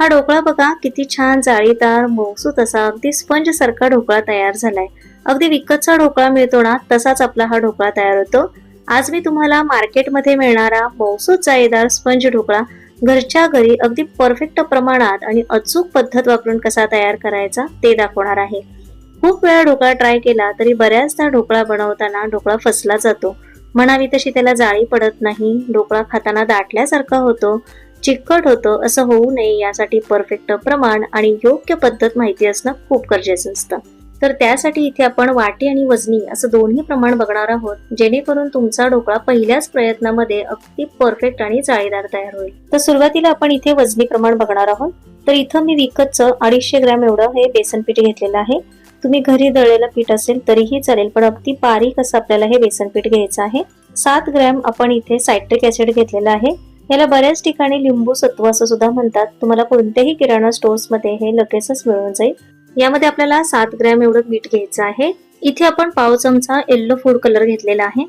हा ढोकळा बघा किती छान जाळीदार मौसूत असा अगदी स्पंज सारखा ढोकळा तयार झालाय. अगदी विकतचा ढोकळा मिळतो ना तसाच आपला हा ढोकळा तयार होतो. आज मी तुम्हाला मार्केटमध्ये मिळणारा मौसूत जाळीदार स्पंज ढोकळा घरच्या घरी अगदी परफेक्ट प्रमाणात आणि अचूक पद्धत वापरून कसा तयार करायचा ते दाखवणार आहे. खूप वेळा ढोकळा ट्राय केला तरी बऱ्याचदा ढोकळा बनवताना ढोकळा फसला जातो. म्हणावी तशी त्याला जाळी पडत नाही ढोकळा खाताना दाटल्यासारखा होतो. चिकट होतं असं होऊ नये यासाठी परफेक्ट प्रमाण आणि योग्य पद्धत माहिती असणं खूप गरजेचं असतं. तर त्यासाठी इथे आपण वाटी आणि वजनी असं दोन्ही प्रमाण बघणार आहोत जेणेकरून तुमचा ढोकळा पहिल्याच प्रयत्नामध्ये अगदी परफेक्ट आणि जाळीदार तयार होईल. तर सुरुवातीला आपण इथे वजनी प्रमाण बघणार आहोत. तर इथं मी विकतचं अडीचशे ग्रॅम एवढं हे बेसन पीठ घेतलेलं आहे. तुम्ही घरी दळलेलं पीठ असेल तरीही चालेल पण अगदी बारीक असं आपल्याला हे बेसन पीठ घ्यायचं आहे. सात ग्रॅम आपण इथे सायट्रिक ऍसिड घेतलेलं आहे. याला बऱ्याच ठिकाणी लिंबू सत्व असं सुद्धा म्हणतात. तुम्हाला कोणत्याही किराणा स्टोर्समध्ये हे लगेचच मिळून जाईल. यामध्ये आपल्याला सात ग्रॅम एवढं मीठ घ्यायचं आहे. इथे आपण पाव चमचा येल्लो फूड कलर घेतलेला आहे.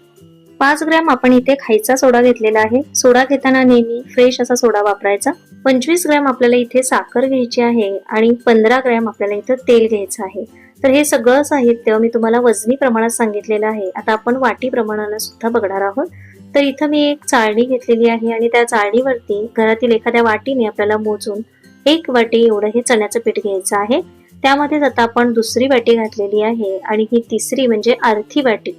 पाच ग्रॅम आपण इथे खायचा सोडा घेतलेला आहे. सोडा घेताना नेहमी फ्रेश असा सोडा वापरायचा. पंचवीस ग्रॅम आपल्याला इथे साखर घ्यायची आहे आणि पंधरा ग्रॅम आपल्याला इथं तेल घ्यायचं आहे. तर हे सगळं साहित्य मी तुम्हाला वजनी प्रमाणात सांगितलेलं आहे. आता आपण वाटी प्रमाणाला सुद्धा बघणार आहोत. तर इथं मी एक चाळणी घेतलेली आहे आणि त्या चाळणीवरती घरातील एखाद्या वाटीने आपल्याला मोजून एक वाटी एवढं हे चण्याचं पीठ घ्यायचं आहे. त्यामध्येच आता आपण दुसरी वाटी घातलेली आहे आणि ही तिसरी म्हणजे अर्धी वाटी.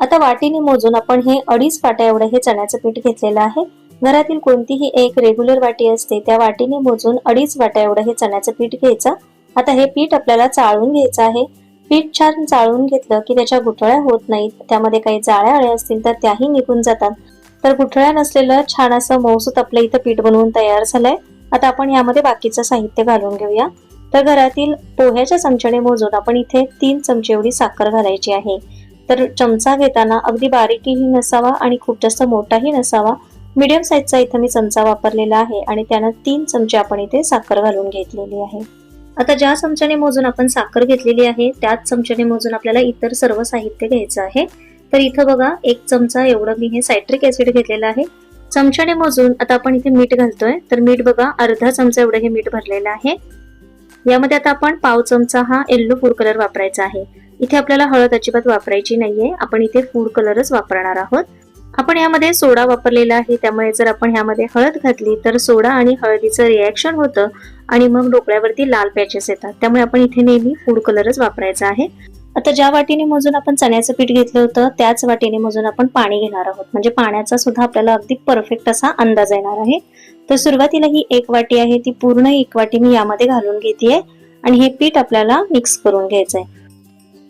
आता वाटीने मोजून आपण हे अडीच वाट्या एवढं हे चण्याचं पीठ घेतलेलं आहे. घरातील कोणतीही एक रेग्युलर वाटी असते त्या वाटीने मोजून अडीच वाट्या एवढं हे चण्याचं पीठ घ्यायचं. आता हे पीठ आपल्याला चाळून घ्यायचं आहे. पीठ छान चाळून घेतलं की त्याच्या गुठळ्या होत नाहीत. त्यामध्ये काही जाळ्या आळ्या असतील तर त्याही निघून जातात. तर गुठळ्या नसलेलं छान असं मौसूत आपलं इथं पीठ बनवून तयार झालंय. आता आपण यामध्ये बाकीचं साहित्य घालून घेऊया. तर घरातील पोह्याच्या चमच्याने मोजून आपण इथे तीन चमचे एवढी साखर घालायची आहे. तर चमचा घेताना अगदी बारीकही नसावा आणि खूप जास्त मोठाही नसावा. मीडियम साईजचा इथं मी चमचा वापरलेला आहे आणि त्यानं तीन चमचे आपण इथे साखर घालून घेतलेली आहे. आता ज्या चमच्याने मोजून आपण साखर घेतलेली आहे त्याच चमच्याने मोजून आपल्याला इतर सर्व साहित्य घ्यायचं आहे. तर इथं बघा एक चमचा एवढं मी हे सायट्रिक ऍसिड घेतलेलं आहे. चमच्याने मोजून आता आपण इथे मीठ घालतोय. तर मीठ बघा अर्धा चमचा एवढं हे मीठ भरलेलं आहे. यामध्ये आता आपण पाव चमचा हा येल्लो फूड कलर वापरायचा आहे. इथे आपल्याला हळद अजिबात वापरायची नाहीये. आपण इथे फूड कलरच वापरणार आहोत. आपण यामध्ये सोडा वापरलेला आहे. त्यामुळे जर आपण ह्यामध्ये हळद घातली तर सोडा आणि हळदीचं रिॲक्शन होतं आणि मग डोकळ्यावरती लाल पॅचेस येतात. त्यामुळे आपण इथे नेहमी फूड कलरच वापरायचा आहे. आता ज्या वाटीने मोजून आपण चण्याचं पीठ घेतलं होतं त्याच वाटीने मोजून आपण पाणी घेणार आहोत. म्हणजे पाण्याचा सुद्धा आपल्याला अगदी परफेक्ट असा अंदाज येणार आहे. तर सुरुवातीला ही एक वाटी आहे ती पूर्ण एक वाटी मी यामध्ये घालून घेते आणि हे पीठ आपल्याला मिक्स करून घ्यायचं आहे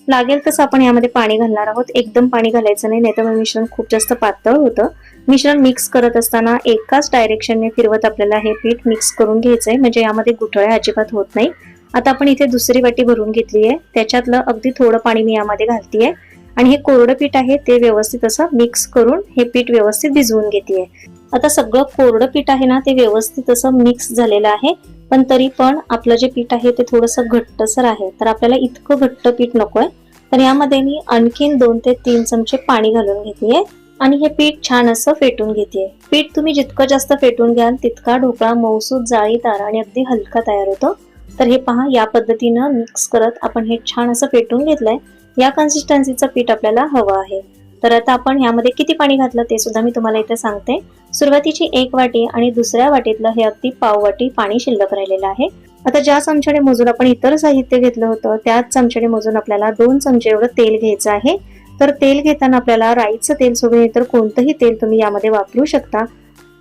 लागेल तसं आपण यामध्ये पाणी घालणार आहोत. एकदम पाणी घालायचं नाही नाहीतर मग मिश्रण खूप जास्त पातळ होतं. मिश्रण मिक्स करत असताना एकाच डायरेक्शनने फिरवत आपल्याला हे पीठ मिक्स करून घ्यायचं आहे म्हणजे यामध्ये गुठळ्या अजिबात होत नाही. आता आपण इथे दुसरी वाटी भरून घेतली आहे. त्याच्यातलं अगदी थोडं पाणी मी यामध्ये घालतीये. आणि हे कोरडं पीठ आहे ते व्यवस्थित असं मिक्स करून हे पीठ व्यवस्थित भिजवून घेते आता सगळं कोरडं पीठ आहे ना ते व्यवस्थित असं मिक्स झालेलं आहे. पण तरी पण आपलं जे पीठ आहे ते थोडंसं घट्टसर आहे. तर आपल्याला इतकं घट्ट पीठ नकोय. तर यामध्ये मी आणखीन दोन ते तीन चमचे पाणी घालून घेतलीये आणि हे पीठ छान असं फेटून घेते पीठ तुम्ही जितकं जास्त फेटून घ्याल तितका ढोकळा मौसूद जाळीदार आणि अगदी हलका तयार होतो. तर हे पहा या पद्धतीनं मिक्स करत आपण हे छान असं फेटून घेतलंय. या कन्सिस्टन्सीचं पीठ आपल्याला हवं आहे. तर आता आपण ह्यामध्ये किती पाणी घातलं ते सुद्धा मी तुम्हाला इथे सांगते. सुरुवातीची एक वाटी आणि दुसऱ्या वाटीतलं हे अगदी पाव वाटी पाणी शिल्लक राहिलेलं आहे. आता ज्या चमच्याने मोजून आपण इतर साहित्य घेतलं होतं त्याच चमच्याने मोजून आपल्याला दोन चमचे एवढं तेल घ्यायचं आहे. तर तेल घेताना आपल्याला राईचं तेल सोडून इतर कोणतंही तेल तुम्ही यामध्ये वापरू शकता.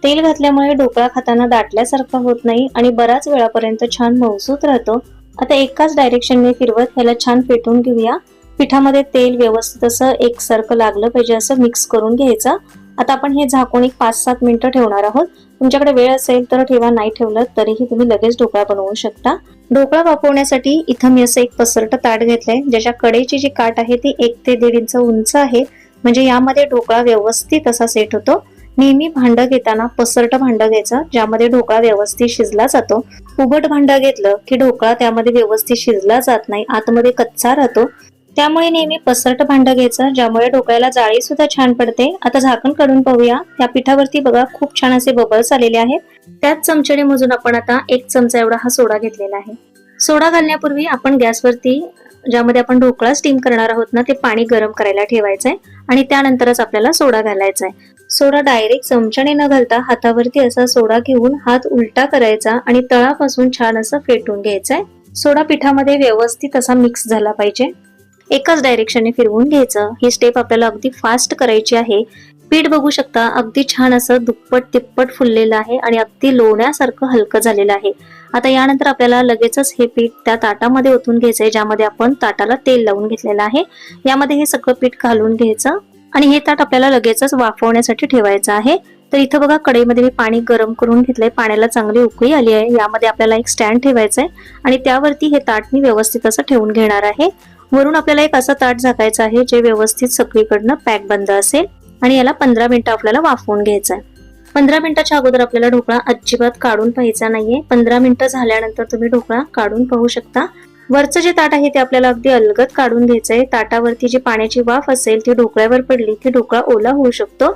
तेल घातल्यामुळे ढोकळा खाताना दाटल्यासारखा होत नाही आणि बऱ्याच वेळापर्यंत छान मौसूत राहतो. आता एकाच डायरेक्शनने फिरवत ह्याला छान पेटून घेऊया. पिठामध्ये तेल व्यवस्थित असं एकसारखं लागलं पाहिजे असं मिक्स करून घ्यायचं. आता आपण हे झाकून एक पाच सात मिनिटं ठेवणार आहोत. तुमच्याकडे वेळ असेल तर ठेवा नाही ठेवलं तरीही तुम्ही लगेच ढोकळा बनवू शकता. ढोकळा वापरण्यासाठी इथं मी असं एक पसरट ताट घेतलंय ज्याच्या कडेची जी काट आहे ती एक ते दीड इंच उंच आहे. म्हणजे यामध्ये ढोकळा व्यवस्थित असा सेट होतो. नेहमी भांड घेताना पसरट भांड घ्यायचं ज्यामध्ये ढोकळा व्यवस्थित शिजला जातो. उघड भांड घेतलं की ढोकळा त्यामध्ये व्यवस्थित शिजला जात नाही आतमध्ये कच्चा राहतो. त्यामुळे नेहमी पसरट भांड घ्यायचं ज्यामुळे ढोकळ्याला जाळी सुद्धा छान पडते. आता झाकण काढून पाहूया. त्या पिठावरती बघा खूप छान असे बबल्स आलेले आहेत. त्याच चमच्याने मोजून आपण आता एक चमचा एवढा हा सोडा घेतलेला आहे. सोडा घालण्यापूर्वी आपण गॅसवरती ज्यामध्ये आपण ढोकळा स्टीम करणार आहोत ना ते पाणी गरम करायला ठेवायचंय. आणि त्यानंतरच आपल्याला सोडा घालायचा आहे सोडा डायरेक्ट चमच्याने न घालता हातावरती असा सोडा घेऊन हात उलटा करायचा आणि तळापासून छान असं फेटून घ्यायचंय. सोडा पिठामध्ये व्यवस्थित असा मिक्स झाला पाहिजे. एकाच डायरेक्शनने फिरवून घ्यायचं. ही स्टेप आपल्याला अगदी फास्ट करायची आहे. पीठ बघू शकता अगदी छान असं दुप्पट तिप्पट फुललेलं आहे आणि अगदी लोण्यासारखं हलकं झालेलं आहे. आता यानंतर आपल्याला लगेचच हे पीठ त्या ताटामध्ये ओतून घ्यायचंय ज्यामध्ये आपण ताटाला तेल लावून घेतलेलं आहे. यामध्ये हे सगळं पीठ घालून घ्यायचं आणि हे ताट आपल्याला लगेचच वाफवण्यासाठी ठेवायचं आहे. तर इथं बघा कढईमध्ये मी पाणी गरम करून घेतलंय. पाण्याला चांगली उकळी आली आहे. यामध्ये आपल्याला एक स्टँड ठेवायचंय आणि त्यावरती हे ताट मी व्यवस्थित असं ठेवून घेणार आहे. वरून आपल्याला एक असं ताट झाकायचं आहे जे व्यवस्थित सगळीकडनं पॅक बंद असेल आणि याला पंधरा मिनिटं आपल्याला वाफवून घ्यायचं आहे. पंधरा मिनिटाच्या अगोदर आपल्याला ढोकळा अजिबात काढून पाहायचा नाहीये. पंधरा मिनिटं झाल्यानंतर तुम्ही ढोकळा काढून पाहू शकता. वरचं जे ताट आहे ते आपल्याला अगदी अलगद काढून घ्यायचंय. ताटावरती जी पाण्याची वाफ असेल ती ढोकळ्यावर पडली की ढोकळा ओला होऊ शकतो.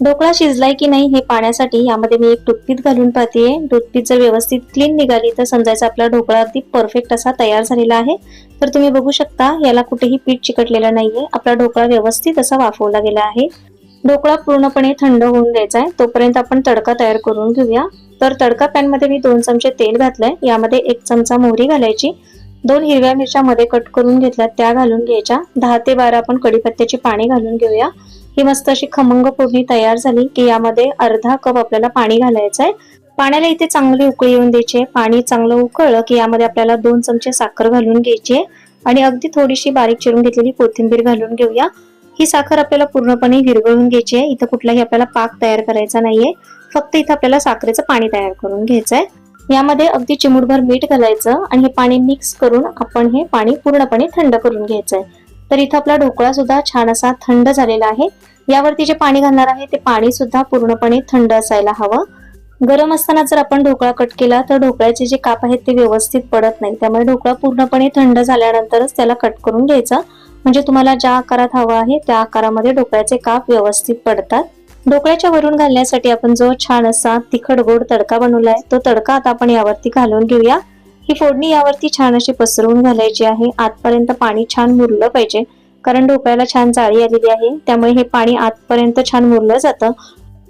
ढोकळा शिजलाय की नाही हे पाण्यासाठी यामध्ये मी एक टूथपीठ घालून पाहतेय टूथपीठ जर व्यवस्थित क्लीन निघाली तर समजायचं आपला ढोकळा अगदी परफेक्ट असा तयार झालेला आहे. तर तुम्ही बघू शकता याला कुठेही पीठ चिकटलेलं नाहीये. आपला ढोकळा व्यवस्थित असा वाफवला गेला आहे. ढोकळा पूर्णपणे थंड होऊन द्यायचा आहे. तोपर्यंत आपण तडका तयार करून घेऊया. तर तडका पॅनमध्ये मी दोन चमचे तेल घातलंय. यामध्ये एक चमचा मोहरी घालायची. दोन हिरव्या मिरच्या मध्ये कट करून घेतल्या त्या घालून घ्यायच्या. दहा ते बारा आपण कडीपत्त्याची पाणी घालून घेऊया. ही मस्त अशी खमंग फोडणी तयार झाली की यामध्ये अर्धा कप आपल्याला पाणी घालायचं आहे. पाण्याला इथे चांगली उकळी येऊन द्यायची पाणी चांगलं उकळलं की यामध्ये आपल्याला दोन चमचे साखर घालून घ्यायची आहे. आणि अगदी थोडीशी बारीक चिरून घेतलेली कोथिंबीर घालून घेऊया. ही साखर आपल्याला पूर्णपणे विरघळून घ्यायची आहे. इथं कुठलाही आपल्याला पाक तयार करायचा नाहीये. फक्त इथं आपल्याला साखरेचं पाणी तयार करून घ्यायचं आहे. यामध्ये अगदी चिमूटभर मीठ घालायचं आणि हे पाणी मिक्स करून आपण हे पाणी पूर्णपणे थंड करून घ्यायचं आहे तर इथं आपला ढोकळा सुद्धा छान असा थंड झालेला आहे. यावरती जे पाणी घालणार आहे ते पाणी सुद्धा पूर्णपणे थंड असायला हवं. गरम असताना जर आपण ढोकळा कट केला तर ढोकळ्याचे जे काप आहेत ते व्यवस्थित पडत नाही त्यामुळे ढोकळा पूर्णपणे थंड झाल्यानंतरच त्याला कट करून घ्यायचा. म्हणजे तुम्हाला ज्या आकारात हवा आहे त्या आकारामध्ये ढोकळ्याचे काप व्यवस्थित पडतात. ढोकळ्याच्या वरून घालण्यासाठी आपण जो छान असा तिखट गोड तडका बनवलाय तो तडका आता आपण यावरती घालून घेऊया. ही फोडणी यावरती छान अशी पसरवून घालायची आहे. आतपर्यंत पाणी छान मुरलं पाहिजे कारण ढोकळ्याला छान जाळी आलेली आहे त्यामुळे हे पाणी आतपर्यंत छान मुरलं जातं.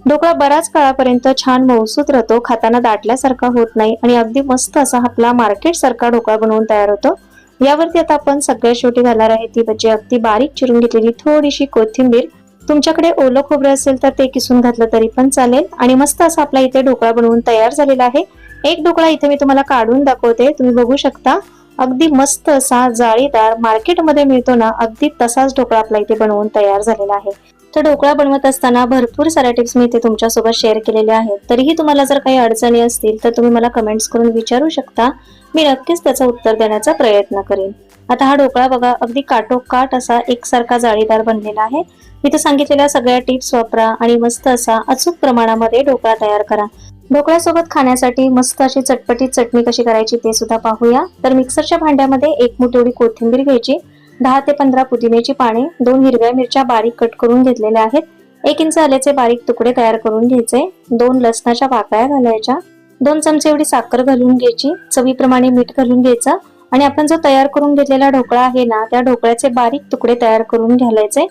ढोकळा बराच काळापर्यंत छान मौसूत राहतो खाताना दाटल्यासारखा होत नाही आणि अगदी मस्त असा आपला मार्केट सारखा ढोकळा बनवून तयार होतो. यावरती आता आपण सगळ्यात शेवटी घालणार आहे ती म्हणजे अगदी बारीक चिरून घेतलेली थोडीशी कोथिंबीर तुमच्याकडे ओलं खोबरं असेल तर ते किसून घातलं तरी पण चालेल. आणि मस्त असा आपला इथे ढोकळा बनवून तयार झालेला आहे. एक ढोकळा इथे मी तुम्हाला काढून दाखवते. तुम्ही बघू शकता. अगदी मस्त असा जाळीदार मार्केटमध्ये मिळतो ना अगदी तसाच ढोकळा आपला इथे बनवून तयार झालेला आहे. तर ढोकळा बनवत असताना भरपूर साऱ्या टिप्स मी इथे तुमच्यासोबत शेअर केलेल्या आहेत. तरीही तुम्हाला जर काही अडचणी असतील तर तुम्ही मला कमेंट्स करून विचारू शकता. मी नक्कीच त्याचं उत्तर देण्याचा प्रयत्न करेन. आता हा ढोकळा बघा अगदी काटोकाट असा एकसारखा जाळीदार बनलेला आहे. मी तर सांगितलेल्या सगळ्या टिप्स वापरा आणि मस्त असा अचूक प्रमाणामध्ये ढोकळा तयार करा. ढोकळ्यासोबत खाण्यासाठी मस्त अशी चटपटीत चटणी कशी करायची ते सुद्धा पाहूया. तर मिक्सरच्या भांड्यामध्ये एक मुठ एवढी कोथिंबीर घ्यायची. दहा ते पंधरा पुदिन्याची पाने दोन हिरव्या मिरच्या बारीक कट करून घेतलेल्या आहेत. एक इंच आल्याचे बारीक तुकडे तयार करून घ्यायचे. दोन लसणाच्या पाकळ्या घालायच्या. दोन चमचे एवढी साखर घालून घ्यायची. चवीप्रमाणे मीठ घालून घ्यायचं. आणि आपण जो तयार करून घेतलेला ढोकळा आहे ना त्या ढोकळ्याचे बारीक तुकडे तयार करून घालायचे.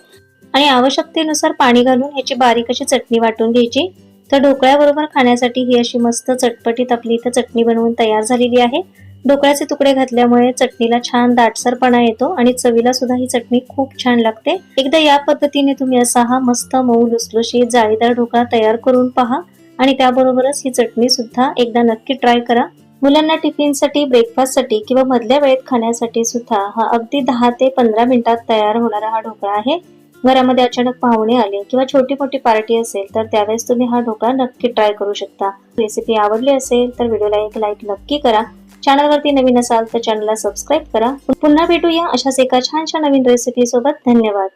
आणि आवश्यकतेनुसार पाणी घालून ह्याची बारीक अशी चटणी वाटून घ्यायची. तर ढोकळ्याबरोबर खाण्यासाठी ही अशी मस्त चटपटीत आपली इथं चटणी बनवून तयार झालेली आहे. ढोकळ्याचे तुकडे घातल्यामुळे चटणीला छान दाटसरपणा येतो आणि चवीला सुद्धा ही चटणी खूप छान लागते. एकदा या पद्धतीने तुम्ही असा हा मस्त मऊ लुसलुशीत जाळीदार ढोकळा तयार करून पहा आणि त्याबरोबरच ही चटणी सुद्धा एकदा नक्की ट्राय करा. मुलांना टिफिनसाठी ब्रेकफास्टसाठी किंवा मधल्या वेळेत खाण्यासाठी सुद्धा हा अगदी दहा ते पंधरा मिनिटात तयार होणारा हा ढोकळा आहे. घरामध्ये अचानक पाहुणे आले किंवा छोटी मोठी पार्टी असेल तर त्यावेळेस तुम्ही हा ढोकळा नक्की ट्राय करू शकता. रेसिपी आवडली असेल तर व्हिडिओला एक लाईक नक्की करा. चॅनलवरती नवीन असाल तर चॅनलला सबस्क्राईब करा. पुन्हा भेटूया अशाच एका छानशा नवीन रेसिपी सोबत. धन्यवाद.